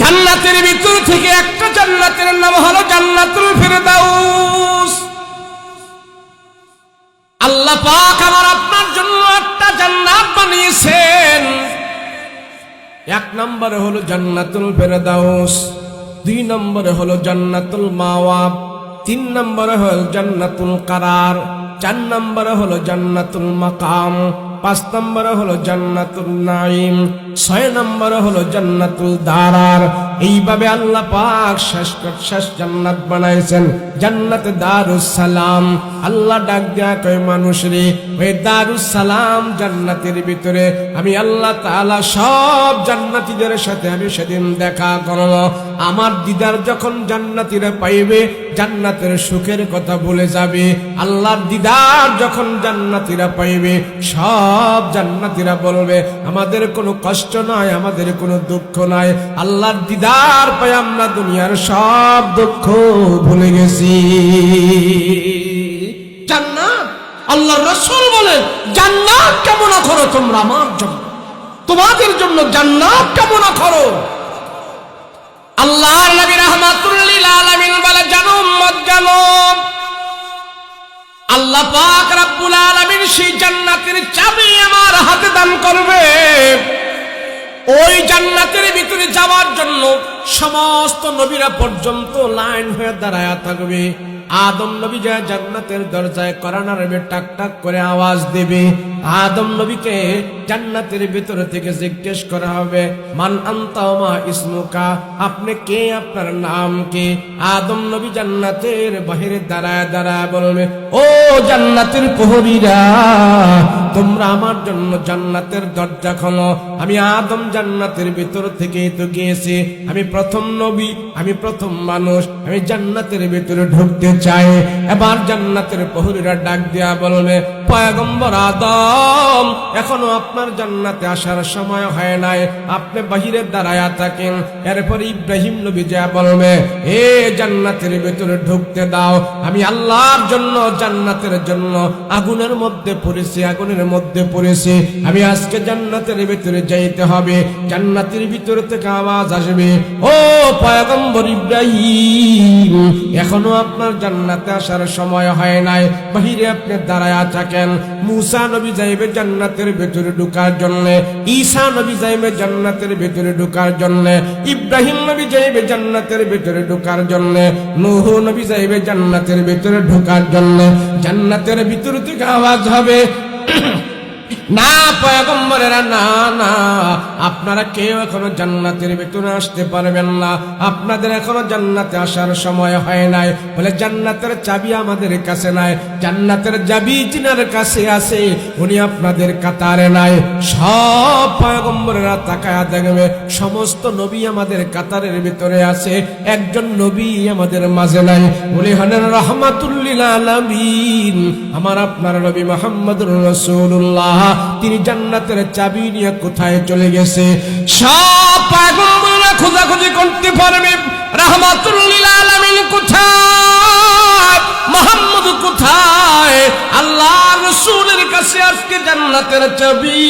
জান্নাতের ভিতর থেকে একটা জান্নাতের নাম হলো জান্নাতুল ফেরদাউস। আল্লাহ পাক আমার আপনার জন্য একটা জান্নাত বানিয়েছেন। এক নম্বরে হলো জান্নাতুল ফেরদাউস, দুই নম্বরে হলো জান্নাতুল মাওয়াব তিন নম্বরে হলো জান্নাতুল কারার, চার নম্বরে হলো জান্নাতুল মাকাম, পাঁচ নম্বরে হলো জান্নাতুল নাইম ছয় নম্বর হলো জান্নাতুল দারার। এইভাবে আল্লাহ পাক শেষ শেষ জান্নাত বানাইছেন। জান্নাতে দারুস সালাম আল্লাহ ডাক দেয়া কয়, মানুষ রে, ওই দারুস সালাম জান্নাতের ভিতরে আমি আল্লাহ তাআলা সব জান্নাতীদের সাথে আমি সেদিন দেখা করব। আমার দিদার যখন জান্নাতীরা পাইবে, জান্নাতের সুখের কথা বলে যাবে। আল্লাহর দিদার যখন জান্নাতীরা পাইবে, সব জান্নাতীরা বলবে, আমাদের কোনো কষ্ট নাই, আমাদের কোনো দুঃখ নাই। আল্লাহর দিদার পাই আমরা দুনিয়ার সব দুঃখ ভুলে গেছি। আল্লাহর রসুল বলেন, জান্নাত করো তোমরা আমার জন্য? তোমাদের জন্য জান্নাত করো আল্লাহর নবী রহমাতুল্লিল আলামিন বলে, জানো জানো। আল্লাহ পাক আলামিন সেই জান্নাতের চাবি আমার হাতে দান করবে। ওই জান্নাতের ভিতরে যাওয়ার জন্য সমস্ত নবীরা পর্যন্ত লাইন হয়ে দাঁড়ায় থাকবে। আদম নবী যায় জান্নাতের দরজায় করানার টাক টাক করে আওয়াজ দেবে। আদম নবীকে জান্নাতের ভিতর থেকে জিজ্ঞেস করা হবে, মান আন্তামা ইসমুকা? আপনি কে? আপনার নাম কে? আদম নবী জান্নাতের বাহিরে দাঁড়ায় দাঁড়ায় বলবে, ও জান্নাতের প্রহরীরা তোমরা আমার জন্য জান্নাতের দরজা খোলো। আমি আদম জান্নাতের ভিতর থেকে তো গিয়েছি আমি প্রথম নবী, আমি প্রথম মানুষ। আমি জান্নাতের ভিতরে ঢুকতে চাই। এবার জান্নাতের প্রহরীরা ডাক দেয়া বলবে পয়গম্বর আদম, এখনও আপনার জান্নাতে আসার সময় হয় নাই। আপনি বাহিরে দাঁড়ায় থাকেন। এরপর ইব্রাহিম নবী যা বলবে এ জান্নাতের ভিতরে ঢুকতে দাও। আমি আল্লাহর জন্য, জান্নাতের জন্য আগুনের মধ্যে পড়েছি, আগুনের মধ্যে পড়েছি। আমি আজকে জান্নাতের ভেতরে যাইতে হবে। জান্নাতের ভিতরে থেকে আওয়াজ আসবে, ও পয়গম্বর ইব্রাহিম, এখনও আপনার জান্নাতে আসার সময় হয় নাই। বাহিরে আপনি দাঁড়ায় থাকেন। মুসা নবী যাইবে জান্নাতের ভেতরে ঢুকার জন্য। ঈসা নবী যাইবে জান্নাতের ভেতরে ঢুকার জন্য। ইব্রাহিম নবী যাইবে জান্নাতের ভেতরে ঢুকার জন্য। নূহ নবী যাইবে জান্নাতের ভেতরে ঢুকার জন্য। জান্নাতের ভিতরে থেকে আওয়াজ হবে। না পয়গম্বরেরা না না আপনারা কেউ এখনও জান্নাতের ভিতরে আসতে পারবেন না। আপনাদের এখনও জান্নাতে আসার সময় হয় নাই। বলে, জান্নাতের চাবি আমাদের কাছে নাই। জান্নাতের চাবি যিনার কাছে আছে, উনি আপনাদের কাতারে নাই। সব পয়গম্বরেরা তাকায়া দেখবে, সমস্ত নবী আমাদের কাতারের ভিতরে আছে। একজন নবী আমাদের মাঝে নাই। উনি হলেন রহমাতুল্লিল আলামিন। আমার আপনার নবী মোহাম্মদুর রসুল্লাহ তিনি জান্নাতের চাবি নিয়ে কোথায় চলে গেছে? সব পাগলরা খোঁজাখুঁজি করতে পারবে। রহমাতুল্লিল আলামিন কোথায়? মোহাম্মদ কোথায়? আল্লাহ রসুলের কাছে আজকে জান্নাতের চাবি।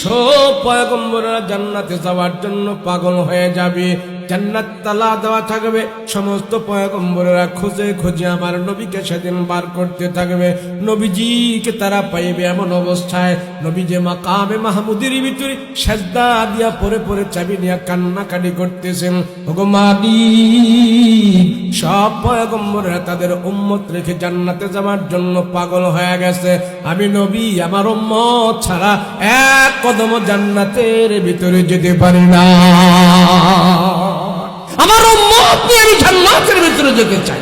সব পয়গম্বররা জান্নাতে যাওয়ার জন্য পাগল হয়ে যাবে। জান্নাত তালা দেওয়া থাকবে। সমস্ত পয়গম্বরেরা খুঁজে খুঁজে আমার নবীকে সেদিন বার করতে থাকবে। নবীজিকে তারা পাইবে এমন অবস্থায়। নবী যে মাকামে মাহমুদের ভিতরে সেজদা দিয়া পরে পরে চাবি নিয়ে কান্নাকাটি করতেছেন। মালিক সব পয়গম্বরেরা তাদের উম্মত রেখে জান্নাতে যাওয়ার জন্য পাগল হয়ে গেছে। আমি নবী, আমার উম্মত ছাড়া এক কদম জান্নাতের ভিতরে যেতে পারি না। আমার উম্মত নিয়ে আমি জান্নাতের ভিতরে যেতে চাই।